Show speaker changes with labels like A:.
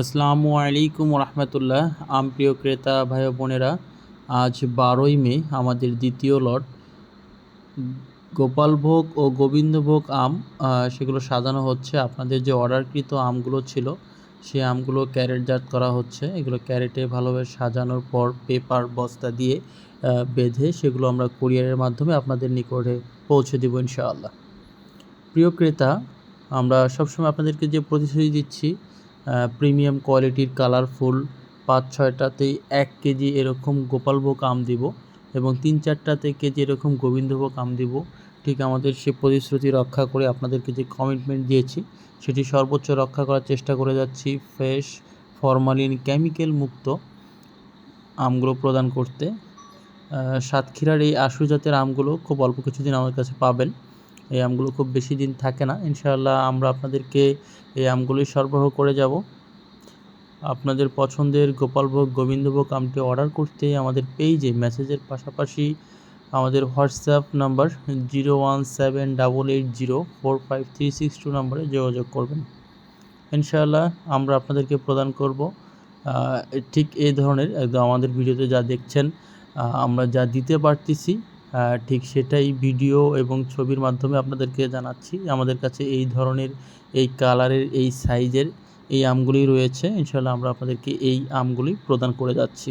A: আসসালামু আলাইকুম রহমতুল্লাহ আম প্রিয় ক্রেতা ভাই বোনেরা, আজ বারোই মে, আমাদের দ্বিতীয় লট। গোপালভোগ ও গোবিন্দভোগ আম সেগুলো সাজানো হচ্ছে। আপনাদের যে অর্ডারকৃত আমগুলো ছিল সেই আমগুলো ক্যারেটজাত করা হচ্ছে। এগুলো ক্যারেটে ভালোভাবে সাজানোর পর পেপার, বস্তা দিয়ে বেঁধে সেগুলো আমরা কুরিয়ারের মাধ্যমে আপনাদের নিকটে পৌঁছে দেবো ইনশাআল্লাহ। প্রিয় ক্রেতা, আমরা সবসময় আপনাদেরকে যে প্রতিশ্রুতি দিচ্ছি প্রিমিয়াম কোয়ালিটির কালারফুল পাঁচ ছয়টাতেই এক কেজি এরকম গোপালভোগ আম দিব এবং তিন চারটাতে কেজি এরকম গোবিন্দভোগ আম দিব। ঠিক আমাদের সে প্রতিশ্রুতি রক্ষা করে আপনাদেরকে যে কমিটমেন্ট দিয়েছি, সেটি সর্বোচ্চ রক্ষা করার চেষ্টা করে যাচ্ছি ফ্রেশ ফরমালিন কেমিক্যাল মুক্ত আমগুলো প্রদান করতে। সাতক্ষীরার এই আশু জাতের আমগুলো খুব অল্প কিছুদিন আমার কাছে পাবেন। এই আমগুলো খুব বেশি দিন থাকে না। ইনশাআল্লাহ আমরা আপনাদেরকে এই আমগুলোই সরবরাহ করে যাব। আপনাদের পছন্দের গোপালভোগ, গোবিন্দভোগ আমটি অর্ডার করতে আমাদের পেজে মেসেজের পাশাপাশি আমাদের WhatsApp number zero one seven double eight zero four five three six two নম্বরে যোগাযোগ করবেন। ইনশাআল্লাহ আমরা আপনাদেরকে প্রদান করব। ঠিক এই ধরনের একদম আমাদের ভিডিওতে যা দেখছেন আমরা যা দিতে পারতেছি ঠিক সেটাই ভিডিও এবং ছবির মাধ্যমে আপনাদেরকে জানাচ্ছি। আমাদের কাছে এই ধরনের এই কালারের, এই সাইজের এই আমগুলি রয়েছে। ইনশাল্লাহ আমরা আপনাদেরকে এই আমগুলি প্রদান করে যাচ্ছি।